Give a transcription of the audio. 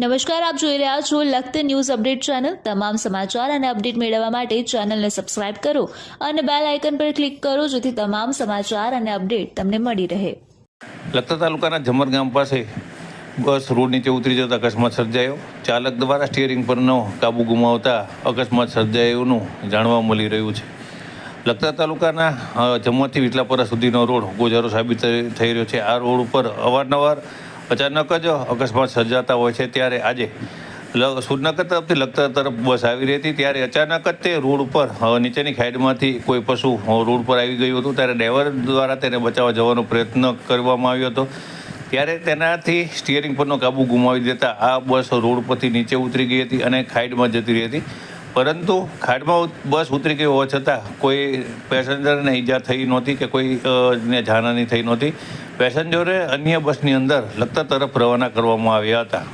નમસ્કાર, આપ જોઈ રહ્યા છો લખત ન્યૂઝ અપડેટ ચેનલ. તમામ સમાચાર અને અપડેટ મેળવવા માટે ચેનલને સબસ્ક્રાઇબ કરો અને બેલ આઇકન પર ક્લિક કરો જેથી તમામ સમાચાર અને અપડેટ તમને મળી રહે. લખતર તાલુકાના જમર ગામ પાસે બસ રોડ નીચે ઉતરી જતા અકસ્માત સર્જાયો. ચાલક દ્વારા સ્ટિયરિંગ પરનો કાબુ ગુમાવતા અકસ્માત સર્જાયોનું જાણવા મળી રહ્યું છે. લખતર તાલુકાના જમવાથી વિટલાપરા સુધીનો રોડ ગોજારો સાબિત થઈ રહ્યો છે. આ રોડ ઉપર અવારનવાર અચાનક જ અકસ્માત સર્જાતા હોય છે ત્યારે આજે સુરનગર તરફથી લખતર તરફ બસ આવી રહી હતી ત્યારે અચાનક જ તે રોડ ઉપર નીચેની ખાઈડમાંથી કોઈ પશુ રોડ પર આવી ગયું હતું ત્યારે ડ્રાઈવર દ્વારા તેને બચાવવા જવાનો પ્રયત્ન કરવામાં આવ્યો હતો. ત્યારે તેનાથી સ્ટિયરિંગ પરનો કાબુ ગુમાવી દેતા આ બસ રોડ પરથી નીચે ઉતરી ગઈ હતી અને ખાઈડમાં જતી રહી હતી. પરંતુ ખાડમાં બસ ઉતરી ગઈ હોવા છતાં કોઈ પેસેન્જરને ઈજા થઈ નહોતી કે કોઈ ને જાનહાની થઈ નહોતી. પેસેન્જરે અન્ય બસની અંદર લખતર તરફ રવાના કરવામાં આવ્યા હતા.